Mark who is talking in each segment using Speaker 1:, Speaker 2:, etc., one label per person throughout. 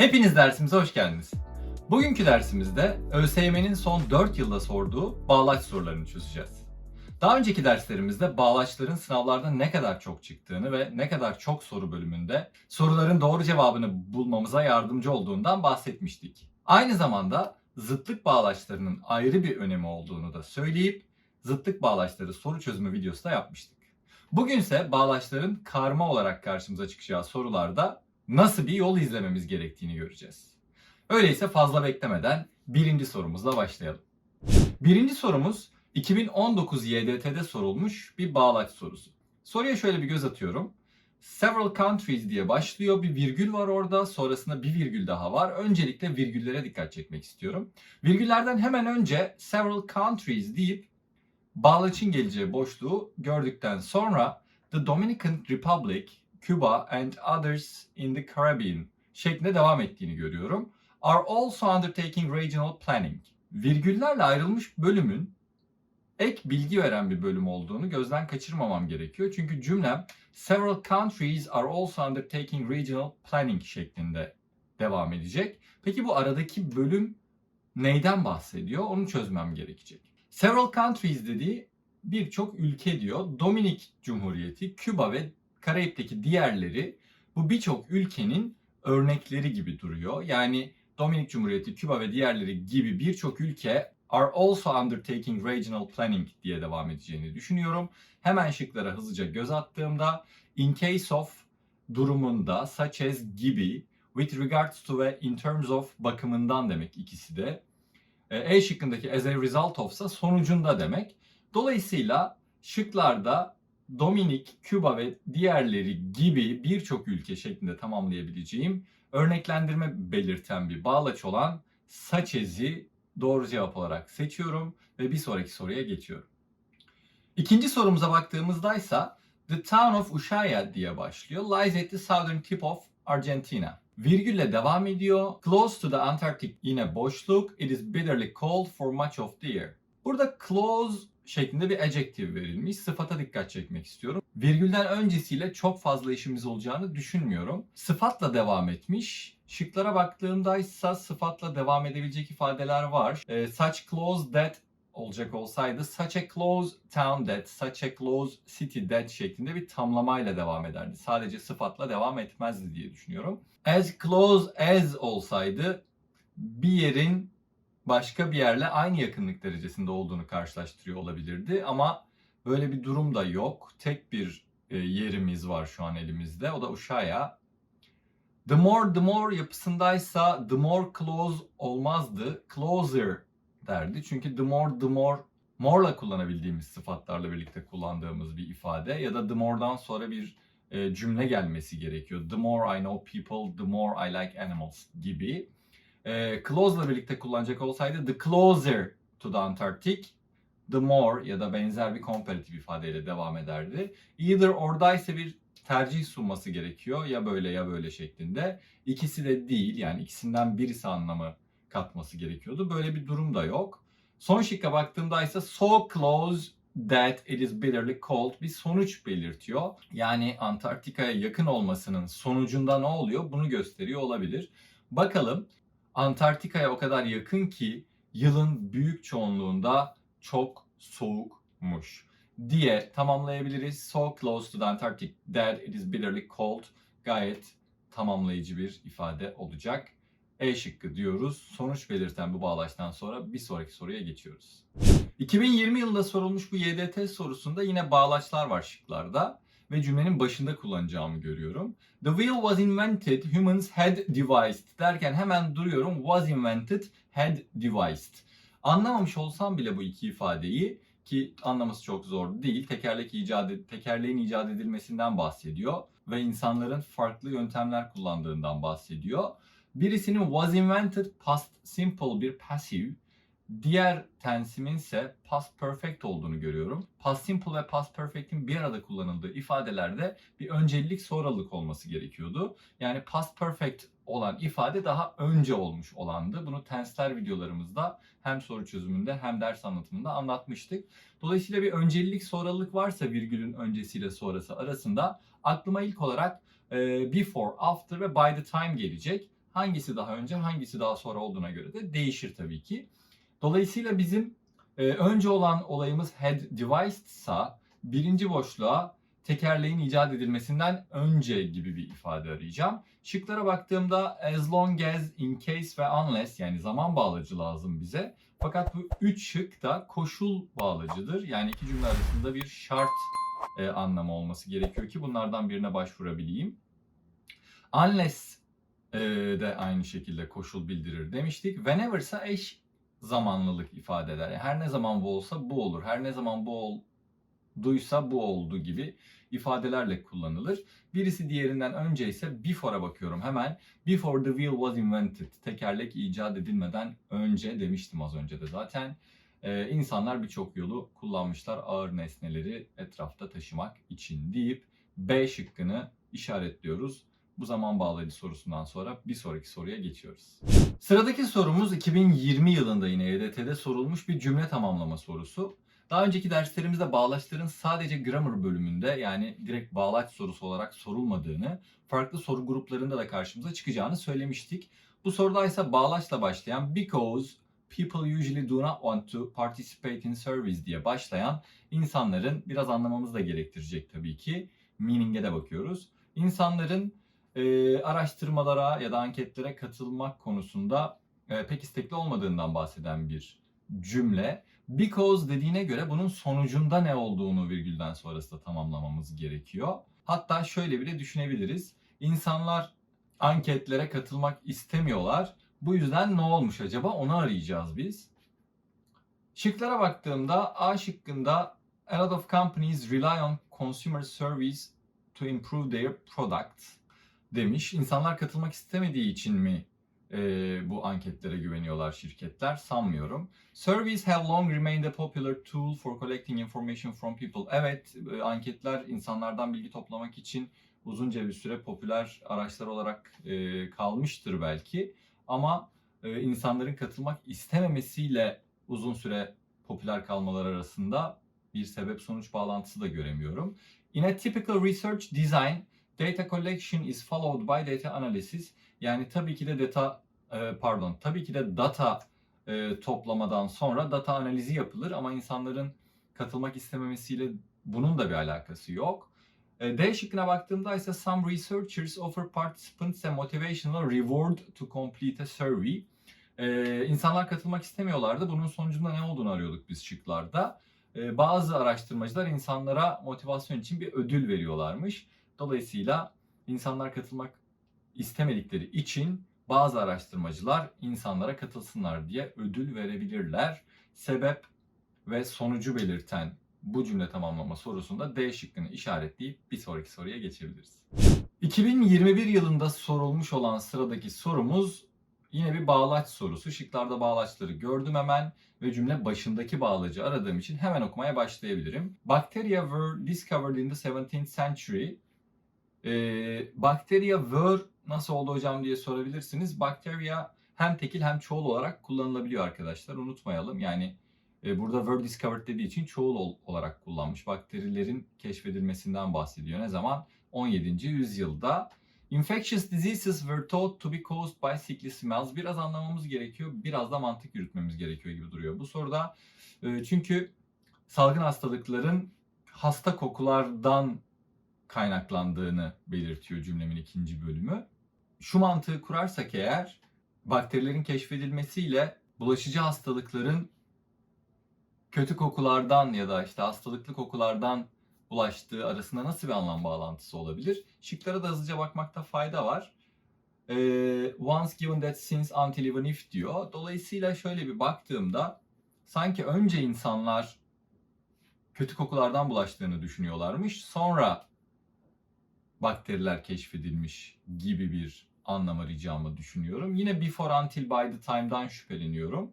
Speaker 1: Hepiniz dersimize hoş geldiniz. Bugünkü dersimizde ÖSYM'nin son 4 yılda sorduğu bağlaç sorularını çözeceğiz. Daha önceki derslerimizde bağlaçların sınavlarda ne kadar çok çıktığını ve ne kadar çok soru bölümünde soruların doğru cevabını bulmamıza yardımcı olduğundan bahsetmiştik. Aynı zamanda zıtlık bağlaçlarının ayrı bir önemi olduğunu da söyleyip zıtlık bağlaçları soru çözümü videosu da yapmıştık. Bugünse bağlaçların karma olarak karşımıza çıkacağı sorularda nasıl bir yol izlememiz gerektiğini göreceğiz. Öyleyse fazla beklemeden birinci sorumuzla başlayalım. Birinci sorumuz 2019 YDT'de sorulmuş bir bağlaç sorusu. Soruya şöyle bir göz atıyorum. Several countries diye başlıyor. Bir virgül var orada. Sonrasında bir virgül daha var. Öncelikle virgüllere dikkat çekmek istiyorum. Virgüllerden hemen önce several countries deyip bağlaçın geleceği boşluğu gördükten sonra The Dominican Republic, Cuba and others in the Caribbean şeklinde devam ettiğini görüyorum. Are also undertaking regional planning. Virgüllerle ayrılmış bölümün ek bilgi veren bir bölüm olduğunu gözden kaçırmamam gerekiyor. Çünkü cümlem several countries are also undertaking regional planning şeklinde devam edecek. Peki bu aradaki bölüm neyden bahsediyor? Onu çözmem gerekecek. Several countries dediği birçok ülke diyor. Dominik Cumhuriyeti, Küba ve Karayip'teki diğerleri bu birçok ülkenin örnekleri gibi duruyor. Yani Dominik Cumhuriyeti, Küba ve diğerleri gibi birçok ülke are also undertaking regional planning diye devam edeceğini düşünüyorum. Hemen şıklara hızlıca göz attığımda in case of durumunda such as gibi with regards to ve in terms of bakımından demek ikisi de. E E şıkkındaki as a result of'sa sonucunda demek. Dolayısıyla şıklarda Dominik, Küba ve diğerleri gibi birçok ülke şeklinde tamamlayabileceğim örneklendirme belirten bir bağlaç olan Saçez'i doğru cevap olarak seçiyorum ve bir sonraki soruya geçiyorum. İkinci sorumuza baktığımızda ise The town of Ushuaia diye başlıyor. Lies at the southern tip of Argentina. Virgülle devam ediyor. Close to the Antarctic yine boşluk. It is bitterly cold for much of the year. Burada close şeklinde bir adjective verilmiş. Sıfata dikkat çekmek istiyorum. Virgülden öncesiyle çok fazla işimiz olacağını düşünmüyorum. Sıfatla devam etmiş. Şıklara baktığımda ise sıfatla devam edebilecek ifadeler var. Ee, such close that olacak olsaydı such a close town that, such a close city that şeklinde bir tamlamayla devam ederdi. Sadece sıfatla devam etmezdi diye düşünüyorum. As close as olsaydı bir yerin başka bir yerle aynı yakınlık derecesinde olduğunu karşılaştırıyor olabilirdi ama böyle bir durum da yok. Tek bir e, yerimiz var şu an elimizde. O da Ushuaia. The more the more yapısındaysa the more close olmazdı. Closer derdi. Çünkü the more the more more'la kullanabildiğimiz sıfatlarla birlikte kullandığımız bir ifade ya da the more'dan sonra bir e, cümle gelmesi gerekiyor. The more I know people, the more I like animals gibi. E, close'la birlikte kullanacak olsaydı the closer to the Antarctic, the more ya da benzer bir komparatif ifadeyle devam ederdi. Either or'da ise bir tercih sunması gerekiyor. Ya böyle ya böyle şeklinde. İkisi de değil yani ikisinden birisi anlamı katması gerekiyordu. Böyle bir durum da yok. Son şıkka baktığımda ise so close that it is bitterly cold bir sonuç belirtiyor. Yani Antarktika'ya yakın olmasının sonucunda ne oluyor bunu gösteriyor olabilir. Bakalım Antarktika'ya o kadar yakın ki yılın büyük çoğunluğunda çok soğukmuş diye tamamlayabiliriz. So close to the Antarctic that it is bitterly cold gayet tamamlayıcı bir ifade olacak. E şıkkı diyoruz. Sonuç belirten bu bağlaçtan sonra bir sonraki soruya geçiyoruz. 2020 yılında sorulmuş bu YDT sorusunda yine bağlaçlar var şıklarda ve cümlenin başında kullanacağımı görüyorum. The wheel was invented, humans had devised derken hemen duruyorum. Was invented, had devised. Anlamamış olsam bile bu iki ifadeyi ki anlaması çok zor değil. Tekerlek icat tekerleğin icat edilmesinden bahsediyor ve insanların farklı yöntemler kullandığından bahsediyor. Birisinin was invented past simple bir passive, diğer tensimin ise past perfect olduğunu görüyorum. Past simple ve past perfect'in bir arada kullanıldığı ifadelerde bir öncelik sonralık olması gerekiyordu. Yani past perfect olan ifade daha önce olmuş olandı. Bunu tensler videolarımızda hem soru çözümünde hem ders anlatımında anlatmıştık. Dolayısıyla bir öncelik sonralık varsa virgülün öncesiyle sonrası arasında aklıma ilk olarak e, before, after ve by the time gelecek. hangisi daha önce hangisi daha sonra olduğuna göre de değişir tabii ki. Dolayısıyla bizim e, önce olan olayımız head device'sa birinci boşluğa tekerleğin icat edilmesinden önce gibi bir ifade arayacağım. Şıklara baktığımda as long as, in case ve unless yani zaman bağlacı lazım bize. Fakat bu üç şık da koşul bağlacıdır. Yani iki cümle arasında bir şart e, anlamı olması gerekiyor ki bunlardan birine başvurabileyim. Unless e, de aynı şekilde koşul bildirir demiştik. Whenever ise eş zamanlılık ifade eder. Her ne zaman bu olsa bu olur. Her ne zaman bu olduysa bu oldu gibi ifadelerle kullanılır. Birisi diğerinden önce ise before'a bakıyorum hemen. Before the wheel was invented. Tekerlek icat edilmeden önce demiştim az önce de zaten. Ee, insanlar birçok yolu kullanmışlar ağır nesneleri etrafta taşımak için deyip B şıkkını işaretliyoruz. Bu zaman bağlayıcı sorusundan sonra bir sonraki soruya geçiyoruz. Sıradaki sorumuz 2020 yılında yine EDT'de sorulmuş bir cümle tamamlama sorusu. Daha önceki derslerimizde bağlaçların sadece grammar bölümünde yani direkt bağlaç sorusu olarak sorulmadığını, farklı soru gruplarında da karşımıza çıkacağını söylemiştik. Bu soruda ise bağlaçla başlayan because people usually do not want to participate in surveys diye başlayan insanların biraz anlamamız da gerektirecek tabii ki. Meaning'e de bakıyoruz. İnsanların e, araştırmalara ya da anketlere katılmak konusunda e, pek istekli olmadığından bahseden bir cümle. Because dediğine göre bunun sonucunda ne olduğunu virgülden sonrası da tamamlamamız gerekiyor. Hatta şöyle bile düşünebiliriz. İnsanlar anketlere katılmak istemiyorlar. Bu yüzden ne olmuş acaba onu arayacağız biz. Şıklara baktığımda A şıkkında a lot of companies rely on consumer surveys to improve their products demiş. İnsanlar katılmak istemediği için mi e, bu anketlere güveniyorlar şirketler? Sanmıyorum. Surveys have long remained a popular tool for collecting information from people. Evet, e, anketler insanlardan bilgi toplamak için uzunca bir süre popüler araçlar olarak e, kalmıştır belki. Ama e, insanların katılmak istememesiyle uzun süre popüler kalmaları arasında bir sebep sonuç bağlantısı da göremiyorum. In a typical research design, data collection is followed by data analysis. Yani tabii ki de data e, pardon, tabii ki de data e, toplamadan sonra data analizi yapılır ama insanların katılmak istememesiyle bunun da bir alakası yok. E, D şıkkına baktığımda ise some researchers offer participants a motivational reward to complete a survey. E, insanlar katılmak istemiyorlardı. Bunun sonucunda ne olduğunu arıyorduk biz şıklarda. E, bazı araştırmacılar insanlara motivasyon için bir ödül veriyorlarmış. Dolayısıyla insanlar katılmak istemedikleri için bazı araştırmacılar insanlara katılsınlar diye ödül verebilirler. Sebep ve sonucu belirten bu cümle tamamlama sorusunda D şıkkını işaretleyip bir sonraki soruya geçebiliriz. 2021 yılında sorulmuş olan sıradaki sorumuz yine bir bağlaç sorusu. Şıklarda bağlaçları gördüm hemen ve cümle başındaki bağlacı aradığım için hemen okumaya başlayabilirim. Bacteria were discovered in the 17th century. Ee, bacteria were nasıl oldu hocam diye sorabilirsiniz. Bacteria hem tekil hem çoğul olarak kullanılabiliyor arkadaşlar. Unutmayalım. Yani e, burada were discovered dediği için çoğul olarak kullanmış. Bakterilerin keşfedilmesinden bahsediyor. Ne zaman? 17. yüzyılda. Infectious diseases were thought to be caused by sickly smells. Biraz anlamamız gerekiyor. Biraz da mantık yürütmemiz gerekiyor gibi duruyor bu soruda. E, çünkü salgın hastalıkların hasta kokulardan kaynaklandığını belirtiyor cümlemin ikinci bölümü. Şu mantığı kurarsak eğer bakterilerin keşfedilmesiyle bulaşıcı hastalıkların kötü kokulardan ya da işte hastalıklı kokulardan bulaştığı arasında nasıl bir anlam bağlantısı olabilir? Şıklara da hızlıca bakmakta fayda var. Ee, once given that since until even if diyor. Dolayısıyla şöyle bir baktığımda sanki önce insanlar kötü kokulardan bulaştığını düşünüyorlarmış. Sonra bakteriler keşfedilmiş gibi bir anlam arayacağımı düşünüyorum. Yine before until by the time'dan şüpheleniyorum.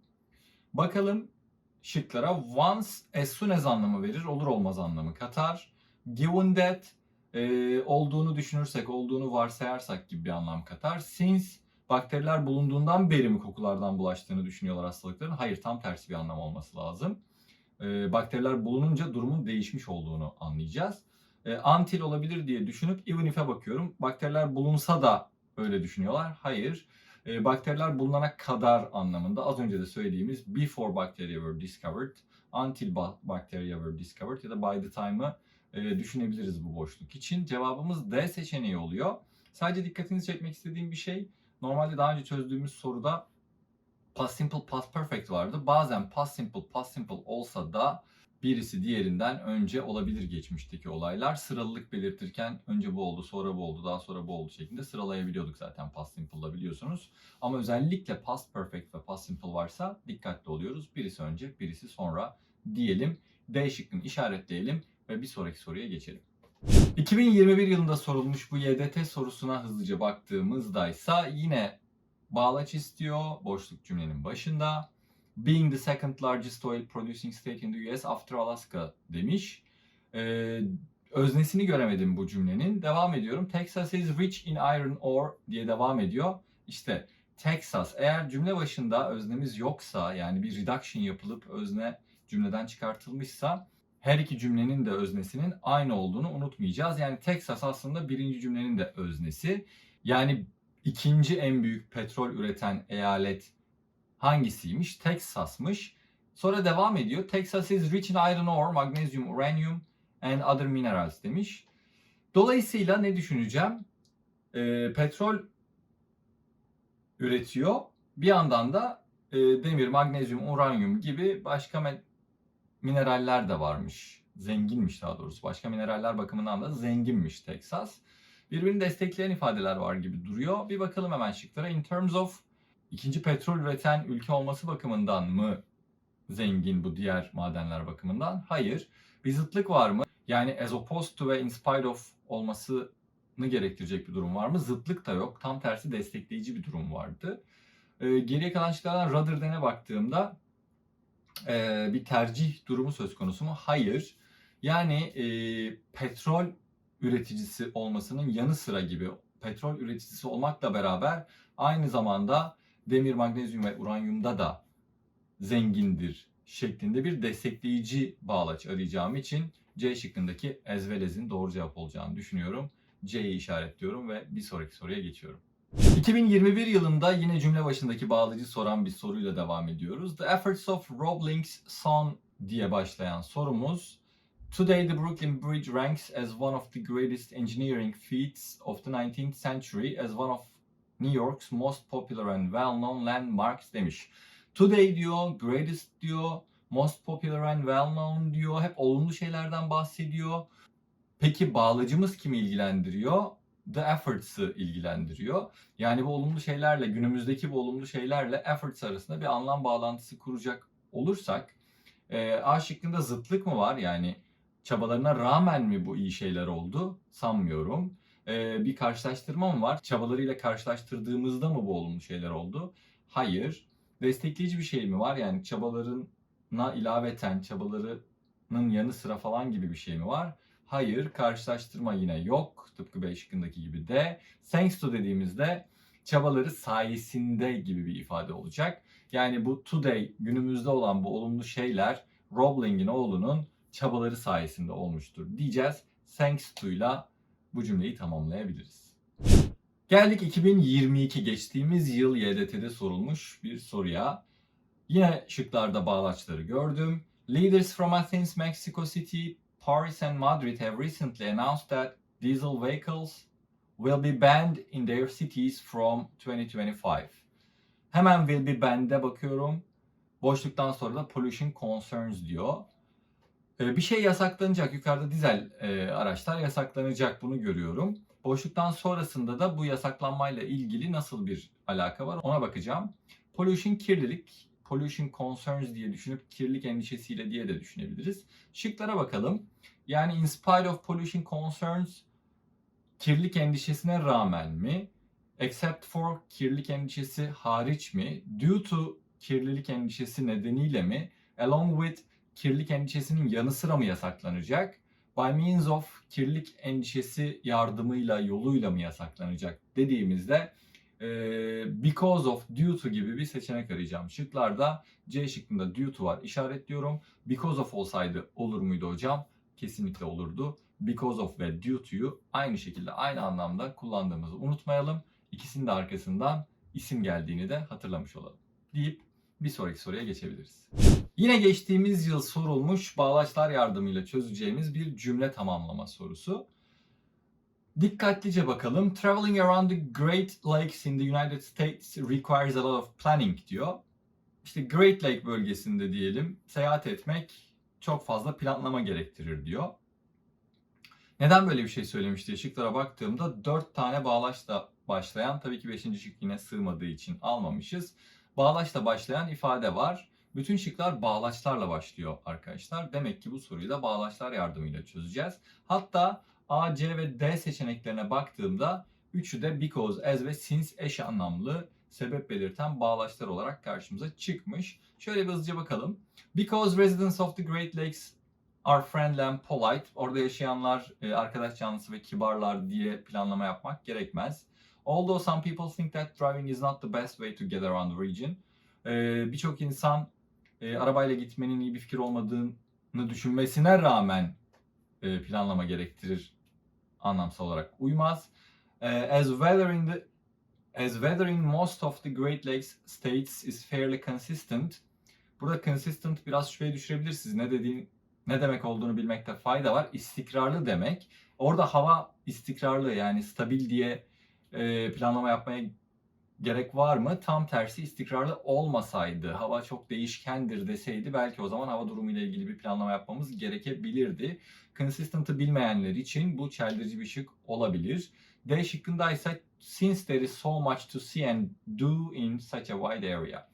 Speaker 1: Bakalım şıklara once as soon as anlamı verir, olur olmaz anlamı katar. Given that e, olduğunu düşünürsek, olduğunu varsayarsak gibi bir anlam katar. Since bakteriler bulunduğundan beri mi kokulardan bulaştığını düşünüyorlar hastalıkların? Hayır, tam tersi bir anlam olması lazım. E, bakteriler bulununca durumun değişmiş olduğunu anlayacağız. E, until olabilir diye düşünüp even if'e bakıyorum. Bakteriler bulunsa da öyle düşünüyorlar. Hayır. e, bakteriler bulunana kadar anlamında az önce de söylediğimiz before bacteria were discovered, until ba- bacteria were discovered ya da by the time'ı e, düşünebiliriz bu boşluk için. Cevabımız D seçeneği oluyor. Sadece dikkatinizi çekmek istediğim bir şey normalde daha önce çözdüğümüz soruda past simple past perfect vardı. Bazen past simple past simple olsa da birisi diğerinden önce olabilir geçmişteki olaylar. Sıralılık belirtirken önce bu oldu, sonra bu oldu, daha sonra bu oldu şeklinde sıralayabiliyorduk zaten past simple'da biliyorsunuz. Ama özellikle past perfect ve past simple varsa dikkatli oluyoruz. Birisi önce, birisi sonra diyelim. D şıkkını işaretleyelim ve bir sonraki soruya geçelim. 2021 yılında sorulmuş bu YDT sorusuna hızlıca baktığımızda ise yine bağlaç istiyor boşluk cümlenin başında. Being the second largest oil producing state in the US after Alaska demiş. Ee, öznesini göremedim bu cümlenin. Devam ediyorum. Texas is rich in iron ore diye devam ediyor. İşte Texas eğer cümle başında öznemiz yoksa yani bir reduction yapılıp özne cümleden çıkartılmışsa her iki cümlenin de öznesinin aynı olduğunu unutmayacağız. Yani Texas aslında birinci cümlenin de öznesi. Yani ikinci en büyük petrol üreten eyalet hangisiymiş? Texas'mış. Sonra devam ediyor. Texas is rich in iron ore, magnesium, uranium and other minerals demiş. Dolayısıyla ne düşüneceğim? Ee, petrol üretiyor. Bir yandan da e, demir, magnezyum, uranyum gibi başka mineraller de varmış. Zenginmiş daha doğrusu. Başka mineraller bakımından da zenginmiş Texas. Birbirini destekleyen ifadeler var gibi duruyor. Bir bakalım hemen şıklara. In terms of ikinci petrol üreten ülke olması bakımından mı zengin bu diğer madenler bakımından? Hayır. Bir zıtlık var mı? Yani as opposed to ve in spite of olmasını gerektirecek bir durum var mı? Zıtlık da yok. Tam tersi destekleyici bir durum vardı. Ee, geriye kalan şıklardan rather than'e baktığımda e, bir tercih durumu söz konusu mu? Hayır. Yani e, petrol üreticisi olmasının yanı sıra gibi petrol üreticisi olmakla beraber aynı zamanda demir, magnezyum ve uranyumda da zengindir şeklinde bir destekleyici bağlaç arayacağım için C şıkkındaki as'in doğru cevap olacağını düşünüyorum. C'yi işaretliyorum ve bir sonraki soruya geçiyorum. 2021 yılında yine cümle başındaki bağlacı soran bir soruyla devam ediyoruz. The efforts of Robling's son diye başlayan sorumuz Today the Brooklyn Bridge ranks as one of the greatest engineering feats of the 19th century as one of New York's most popular and well-known landmarks demiş. Today diyor, greatest diyor, most popular and well-known diyor. Hep olumlu şeylerden bahsediyor. Peki bağlacımız kimi ilgilendiriyor? The efforts'ı ilgilendiriyor. Yani bu olumlu şeylerle, günümüzdeki bu olumlu şeylerle efforts arasında bir anlam bağlantısı kuracak olursak e, A şıkkında zıtlık mı var? Yani çabalarına rağmen mi bu iyi şeyler oldu? Sanmıyorum. E, bir karşılaştırma mı var? Çabalarıyla karşılaştırdığımızda mı bu olumlu şeyler oldu? Hayır. Destekleyici bir şey mi var? Yani çabalarına ilaveten, çabalarının yanı sıra falan gibi bir şey mi var? Hayır. Karşılaştırma yine yok. Tıpkı B şıkkındaki gibi de. Thanks to dediğimizde çabaları sayesinde gibi bir ifade olacak. Yani bu today günümüzde olan bu olumlu şeyler Robling'in oğlunun çabaları sayesinde olmuştur diyeceğiz. Thanks to'yla bu cümleyi tamamlayabiliriz. Geldik 2022 geçtiğimiz yıl YDT'de sorulmuş bir soruya. Yine şıklarda bağlaçları gördüm. Leaders from Athens, Mexico City, Paris and Madrid have recently announced that diesel vehicles will be banned in their cities from 2025. Hemen will be banned'e bakıyorum. Boşluktan sonra da pollution concerns diyor. Ee, Bir şey yasaklanacak. Yukarıda dizel e, araçlar yasaklanacak. Bunu görüyorum. Boşluktan sonrasında da bu yasaklanmayla ilgili nasıl bir alaka var ona bakacağım. Pollution kirlilik, pollution concerns diye düşünüp kirlilik endişesiyle diye de düşünebiliriz. Şıklara bakalım. Yani in spite of pollution concerns kirlilik endişesine rağmen mi? Except for kirlilik endişesi hariç mi? Due to kirlilik endişesi nedeniyle mi? Along with kirlilik endişesinin yanı sıra mı yasaklanacak? By means of kirlilik endişesi yardımıyla, yoluyla mı yasaklanacak dediğimizde e, because of, due to gibi bir seçenek arayacağım. Şıklarda C şıkkında due to var işaretliyorum. Because of olsaydı olur muydu hocam? Kesinlikle olurdu. Because of ve due to'yu aynı şekilde aynı anlamda kullandığımızı unutmayalım. İkisinin de arkasından isim geldiğini de hatırlamış olalım. Deyip bir sonraki soruya geçebiliriz. Yine geçtiğimiz yıl sorulmuş bağlaçlar yardımıyla çözeceğimiz bir cümle tamamlama sorusu. Dikkatlice bakalım. Traveling around the Great Lakes in the United States requires a lot of planning diyor. İşte Great Lake bölgesinde diyelim seyahat etmek çok fazla planlama gerektirir diyor. Neden böyle bir şey söylemiş diye şıklara baktığımda 4 tane bağlaçla başlayan tabii ki 5. şık yine sığmadığı için almamışız. Bağlaçla başlayan ifade var. Bütün şıklar bağlaçlarla başlıyor arkadaşlar. Demek ki bu soruyu da bağlaçlar yardımıyla çözeceğiz. Hatta A, C ve D seçeneklerine baktığımda üçü de because, as ve since eş anlamlı sebep belirten bağlaçlar olarak karşımıza çıkmış. Şöyle bir hızlıca bakalım. Because residents of the Great Lakes are friendly and polite. Orada yaşayanlar e, arkadaş canlısı ve kibarlar diye planlama yapmak gerekmez. Although some people think that driving is not the best way to get around the region. E, Birçok insan e, arabayla gitmenin iyi bir fikir olmadığını düşünmesine rağmen e, planlama gerektirir anlamsal olarak uymaz. E, as weather in the as weather in most of the Great Lakes states is fairly consistent. Burada consistent biraz şüpheye düşürebilirsiniz. Ne dediğin ne demek olduğunu bilmekte fayda var. İstikrarlı demek. Orada hava istikrarlı yani stabil diye e, planlama yapmaya gerek var mı? Tam tersi istikrarlı olmasaydı, hava çok değişkendir deseydi belki o zaman hava durumu ile ilgili bir planlama yapmamız gerekebilirdi. Consistent'ı bilmeyenler için bu çeldirici bir şık olabilir. D şıkkında ise since there is so much to see and do in such a wide area.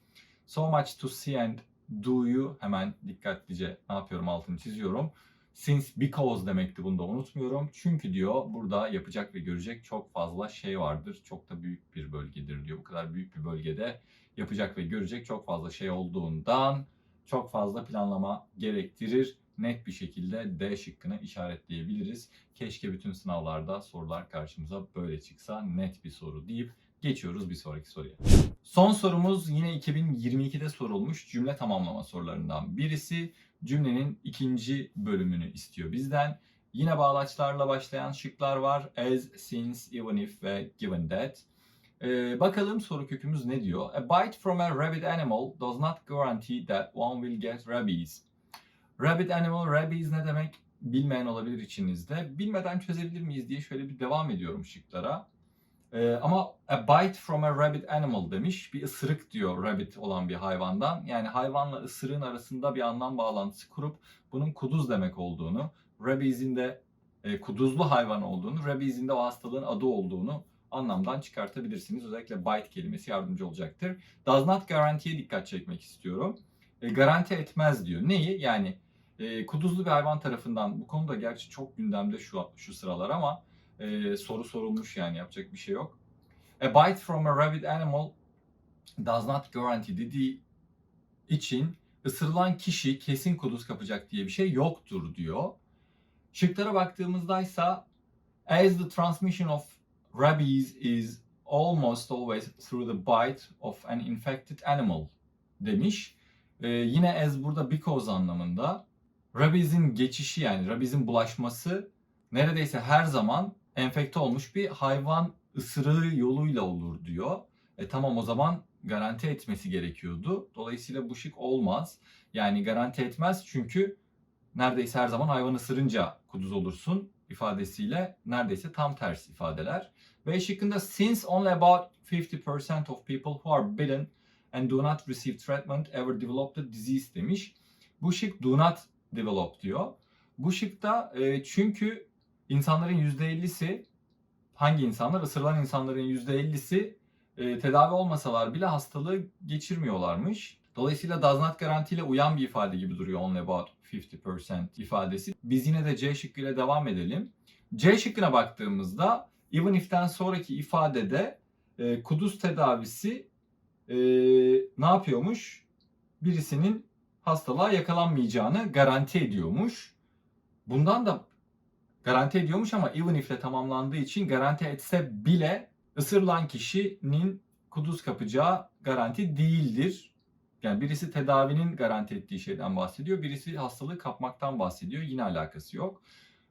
Speaker 1: So much to see and do'yu hemen dikkatlice ne yapıyorum altını çiziyorum. Since because demekti bunu da unutmuyorum. Çünkü diyor burada yapacak ve görecek çok fazla şey vardır. Çok da büyük bir bölgedir diyor. Bu kadar büyük bir bölgede yapacak ve görecek çok fazla şey olduğundan çok fazla planlama gerektirir. Net bir şekilde D şıkkını işaretleyebiliriz. Keşke bütün sınavlarda sorular karşımıza böyle çıksa net bir soru deyip geçiyoruz bir sonraki soruya. Son sorumuz yine 2022'de sorulmuş cümle tamamlama sorularından birisi. Cümlenin ikinci bölümünü istiyor bizden. Yine bağlaçlarla başlayan şıklar var. As, since, even if ve given that. Ee, bakalım soru kökümüz ne diyor? A bite from a rabid animal does not guarantee that one will get rabies. Rabid animal, rabies ne demek bilmeyen olabilir içinizde. Bilmeden çözebilir miyiz diye şöyle bir devam ediyorum şıklara. Ee, ama a bite from a rabid animal demiş. Bir ısırık diyor rabbit olan bir hayvandan. Yani hayvanla ısırığın arasında bir anlam bağlantısı kurup bunun kuduz demek olduğunu, rabies'in de e, kuduzlu hayvan olduğunu, rabies'in de o hastalığın adı olduğunu anlamdan çıkartabilirsiniz. Özellikle bite kelimesi yardımcı olacaktır. Does not guarantee'ye dikkat çekmek istiyorum. E, garanti etmez diyor. Neyi? Yani e, kuduzlu bir hayvan tarafından bu konuda gerçi çok gündemde şu şu sıralar ama e, soru sorulmuş yani yapacak bir şey yok. A bite from a rabid animal does not guarantee dediği için ısırılan kişi kesin kuduz kapacak diye bir şey yoktur diyor. Şıklara baktığımızda ise as the transmission of rabies is almost always through the bite of an infected animal demiş. Ee, yine as burada because anlamında. Rabies'in geçişi yani rabies'in bulaşması neredeyse her zaman enfekte olmuş bir hayvan ısırığı yoluyla olur diyor. E tamam o zaman garanti etmesi gerekiyordu. Dolayısıyla bu şık olmaz. Yani garanti etmez çünkü neredeyse her zaman hayvan ısırınca kuduz olursun ifadesiyle neredeyse tam ters ifadeler. Ve şıkkında since only about 50% of people who are bitten and do not receive treatment ever develop the disease demiş. Bu şık do not develop diyor. Bu şıkta e, çünkü insanların %50'si hangi insanlar? Isırılan insanların %50'si e, tedavi olmasalar bile hastalığı geçirmiyorlarmış. Dolayısıyla does not garanti ile uyan bir ifade gibi duruyor only about 50% ifadesi. Biz yine de C şıkkıyla devam edelim. C şıkkına baktığımızda even if'ten sonraki ifadede e, kuduz tedavisi e, ne yapıyormuş? Birisinin hastalığa yakalanmayacağını garanti ediyormuş. Bundan da garanti ediyormuş ama even if ile tamamlandığı için garanti etse bile ısırılan kişinin kuduz kapacağı garanti değildir. Yani birisi tedavinin garanti ettiği şeyden bahsediyor, birisi hastalığı kapmaktan bahsediyor. Yine alakası yok.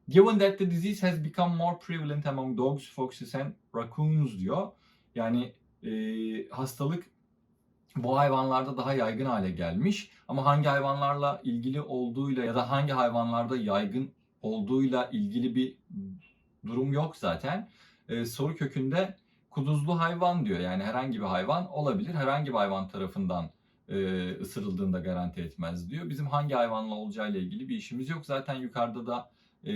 Speaker 1: Given that the disease has become more prevalent among dogs, foxes and raccoons diyor. Yani e, hastalık bu hayvanlarda daha yaygın hale gelmiş. Ama hangi hayvanlarla ilgili olduğuyla ya da hangi hayvanlarda yaygın olduğuyla ilgili bir durum yok zaten. Ee, soru kökünde kuduzlu hayvan diyor. Yani herhangi bir hayvan olabilir. Herhangi bir hayvan tarafından e, ısırıldığında garanti etmez diyor. Bizim hangi hayvanla olacağıyla ilgili bir işimiz yok. Zaten yukarıda da e,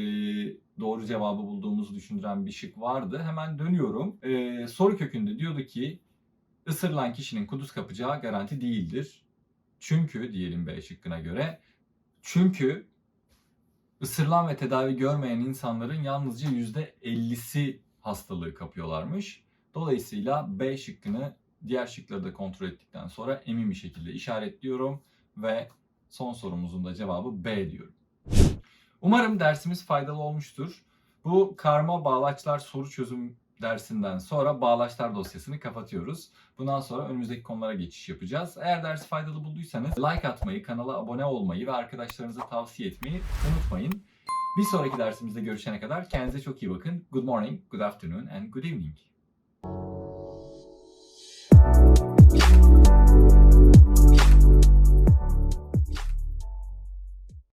Speaker 1: doğru cevabı bulduğumuzu düşündüren bir şık vardı. Hemen dönüyorum. E, soru kökünde diyordu ki ısırılan kişinin kuduz kapacağı garanti değildir. Çünkü diyelim B şıkkına göre çünkü ısırılan ve tedavi görmeyen insanların yalnızca %50'si hastalığı kapıyorlarmış. Dolayısıyla B şıkkını diğer şıkları da kontrol ettikten sonra emin bir şekilde işaretliyorum ve son sorumuzun da cevabı B diyorum. Umarım dersimiz faydalı olmuştur. Bu karma bağlaçlar soru çözüm dersinden sonra bağlaçlar dosyasını kapatıyoruz. Bundan sonra önümüzdeki konulara geçiş yapacağız. Eğer dersi faydalı bulduysanız like atmayı, kanala abone olmayı ve arkadaşlarınıza tavsiye etmeyi unutmayın. Bir sonraki dersimizde görüşene kadar kendinize çok iyi bakın. Good morning, good afternoon and good evening.